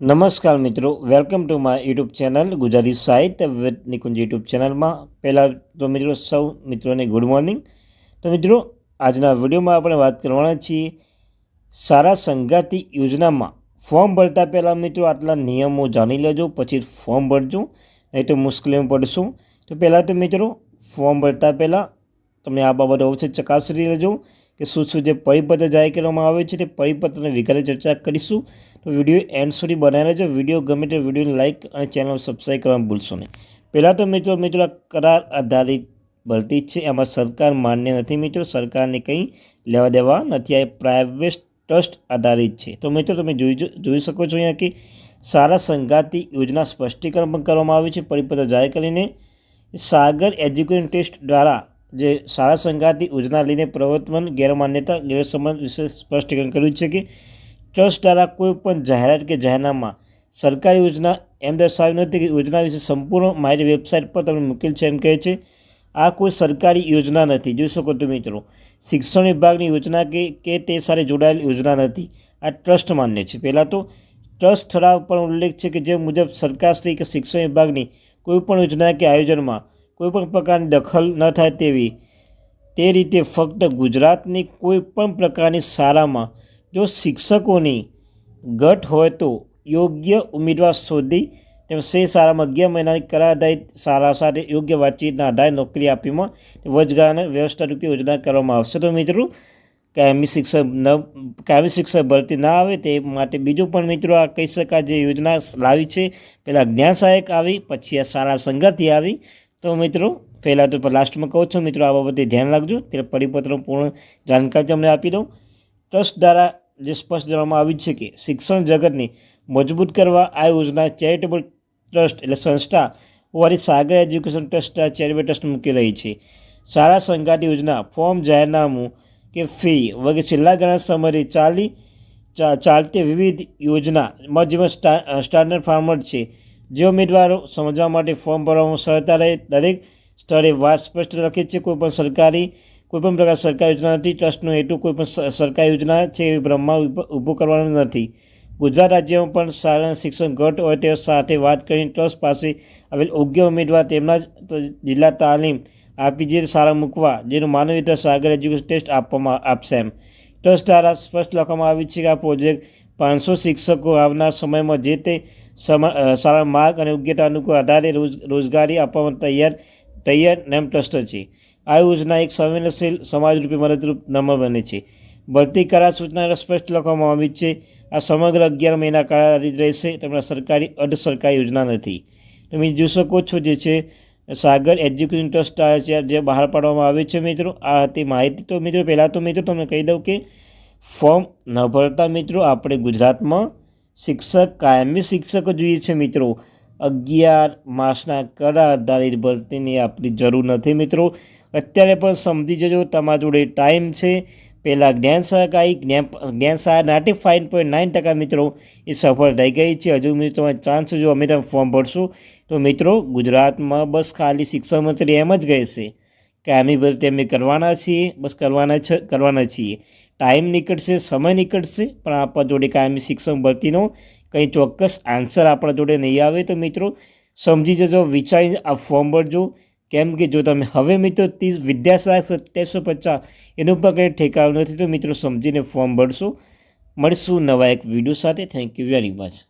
નમસ્કાર મિત્રો welcome to my YouTube channel Gujarati સાહિત્ય નિકુંજ યુટ્યુબ ચેનલમાં પહેલાં તો મિત્રો, સૌ મિત્રોને ગુડ મોર્નિંગ તો મિત્રો, આજના વિડીયોમાં આપણે વાત કરવાના છીએ સારા સંગાતી યોજનામાં. ફોર્મ ભરતા પહેલાં મિત્રો, આટલા નિયમો જાણી લેજો, પછી ફોર્મ ભરજો, નહીં તો મુશ્કેલીમાં પડશું. તો પહેલાં તો મિત્રો, ફોર્મ ભરતા પહેલાં તમે આ બાબત અવશ્ય ચકાસી લેજો કે શું શું જે પરિપત્ર જાહેર કરવામાં આવે છે તે પરિપત્રની વિગતે ચર્ચા કરીશું. તો વીડિયો એન્ડ સુધી બનાવી લેજો વીડિયો ગમે તે વિડીયોને લાઇક અને ચેનલ સબસ્ક્રાઈબ કરવાનું ભૂલશો નહીં. પહેલાં તો મિત્રો મિત્રો કરાર આધારિત ભરતી છે. એમાં સરકાર માન્ય નથી મિત્રો. સરકારને કંઈ લેવા દેવા નથી. આ પ્રાઇવેટ ટ્રસ્ટ આધારિત છે. તો મિત્રો, તમે જોઈ જોઈ શકો છો અહીંયા કે સારા સંઘાતી યોજના સ્પષ્ટીકરણ પણ કરવામાં આવ્યું છે. પરિપત્ર જાહેર કરીને સાગર એજ્યુકેશન ટેસ્ટ દ્વારા જે શાળા સંઘાતી યોજના લઈને પ્રવર્તમાન ગેરમાન્યતા ગેરસંબંધ વિશે સ્પષ્ટીકરણ કર્યું છે કે ટ્રસ્ટ દ્વારા કોઈ પણ જાહેરાત કે જાહેરનામા સરકારી યોજના એમ દર્શાવ્યું નથી કે યોજના વિશે સંપૂર્ણ માહિતી વેબસાઇટ પર તમને મૂકેલ છે એમ કહે છે. આ કોઈ સરકારી યોજના નથી. જોઈ શકો તો મિત્રો, શિક્ષણ વિભાગની યોજના કે કે તે સાથે જોડાયેલી યોજના નથી. આ ટ્રસ્ટ માન્ય છે. પહેલાં તો ટ્રસ્ટ ઠરાવ પર ઉલ્લેખ છે કે જે મુજબ સરકારશ્રી કે શિક્ષણ વિભાગની કોઈપણ યોજના કે આયોજનમાં કોઈપણ પ્રકારની દખલ ન થાય તેવી. તે રીતે ફક્ત ગુજરાતની કોઈપણ પ્રકારની શાળામાં જો શિક્ષકોની ઘટ હોય તો યોગ્ય ઉમેદવાર શોધી તેમ સે શાળામાં અગિયાર મહિનાની કરાર આધારિત શાળા સાથે યોગ્ય વાતચીતના આધારે નોકરી આપીમાં વચગાળાને વ્યવસ્થા રૂપે યોજના કરવામાં આવશે. તો મિત્રો, કાયમી શિક્ષક ન, કાયમી શિક્ષક ભરતી ના આવે તે માટે બીજું પણ મિત્રો આ કહી શકાય જે યોજના લાવી છે. પહેલાં જ્ઞાન સહાયક આવી, પછી આ શાળા સંગતિ આવી. તો મિત્રો, પહેલાં તો લાસ્ટમાં કહું છું, મિત્રો, આ બાબતે ધ્યાન રાખજો. ત્યારે પરિપત્ર પૂર્ણ જાણકારી તમને આપી દઉં. ટ્રસ્ટ દ્વારા જે સ્પષ્ટ જણાવવામાં આવ્યું છે કે શિક્ષણ જગતને મજબૂત કરવા આ યોજના ચેરિટેબલ ટ્રસ્ટ એટલે સંસ્થા વાળી Sagar education trust charitable trust મૂકી રહી છે. શાળા સંગાતી યોજના, ફોર્મ જાહેરનામું કે ફી વગેરે છેલ્લા ઘણા સમયથી ચાલી ચાલતી વિવિધ યોજના જેમાં સ્ટાન્ડર્ડ ફાર્મર છે. જે ઉમેદવારો સમજવા માટે ફોર્મ ભરવામાં સહાયતા રહે, દરેક સ્થળે વાત સ્પષ્ટ લખી છે. કોઈપણ સરકારી કોઈપણ પ્રકાર સરકારી યોજના નથી. ટ્રસ્ટનો હેતુ કોઈપણ સરકારી યોજના છે એ બ્રહ્મા ઊભું કરવાનો નથી. ગુજરાત રાજ્યમાં પણ સારા શિક્ષણ ઘટ હોય તે સાથે વાત કરીને ટ્રસ્ટ પાસે આવેલ યોગ્ય ઉમેદવાર તેમના જ જિલ્લા તાલીમ આપી જે સારા મૂકવા, જેનું ટ્રસ્ટ સાગર એજ્યુકેશન ટેસ્ટ આપવામાં આપશે એમ. ટ્રસ્ટ દ્વારા સ્પષ્ટ લખવામાં આવ્યું છે કે આ પ્રોજેક્ટ પાંચસો શિક્ષકો આવનાર સમયમાં જે તે સારા માર્ગ અને યોગ્યતા અનુકૂળ આધારે રોજ રોજગારી આપવામાં તૈયાર તૈયાર નેમ ટ્રસ્ટ છે આ યોજના એક સંવેદનશીલ સમાજરૂપે મદદરૂપ નંબર બને છે ભરતી કરાર સૂચના સ્પષ્ટ લખવામાં આવી છે આ સમગ્ર અગિયાર મહિના કાળાધીન રહેશે તેમના સરકારી અર્ધ સરકારી યોજના નથી તમે જોઈ શકો છો જે છે સાગર એજ્યુકેશન ટ્રસ્ટ છે જે બહાર પાડવામાં આવે છે મિત્રો આ હતી માહિતી તો મિત્રો પહેલાં તો મિત્રો તમને કહી દઉં કે ફોર્મ ન ભરતા મિત્રો આપણે ગુજરાતમાં શિક્ષક, કાયમી શિક્ષક જોઈએ છે મિત્રો. અગિયાર માસના કરા આધારિત ભરતીની આપણી જરૂર નથી મિત્રો. અત્યારે પણ સમજી જજો, તમારા જોડે ટાઈમ છે. પહેલાં જ્ઞાન સહકારી જ્ઞાન જ્ઞાન સહાય નાઇન્ટી ફાઇવ પોઈન્ટ નાઇન ટકા મિત્રો એ સફળ થઈ ગઈ છે. હજુ મિત્રો તમારે ચાન્સ જો અમે તમે ફોર્મ ભરશું, તો મિત્રો ગુજરાતમાં બસ ખાલી શિક્ષણ મંત્રી એમ જ કહેશે. કાયમી ભરતી અમે કરવાના છીએ, બસ કરવાના છે, કરવાના છીએ. ટાઈમ નીકળશે, સમય નીકળશે, પણ આપણા જોડે કાયમી શિક્ષણ ભરતીનો કંઈ ચોક્કસ આન્સર આપણા જોડે નહીં આવે તો મિત્રો સમજી જજો વિચારી આ ફોર્મ ભરજો. કેમ કે જો તમે હવે મિત્રો ત્રીસ, વિદ્યાશાળા સત્યાવીસો પચાસ, એનું પણ કંઈ ઠેકાવ નથી તો મિત્રો સમજીને ફોર્મ ભરશો. મળશું નવા એક વીડિયો સાથે. Thank you very much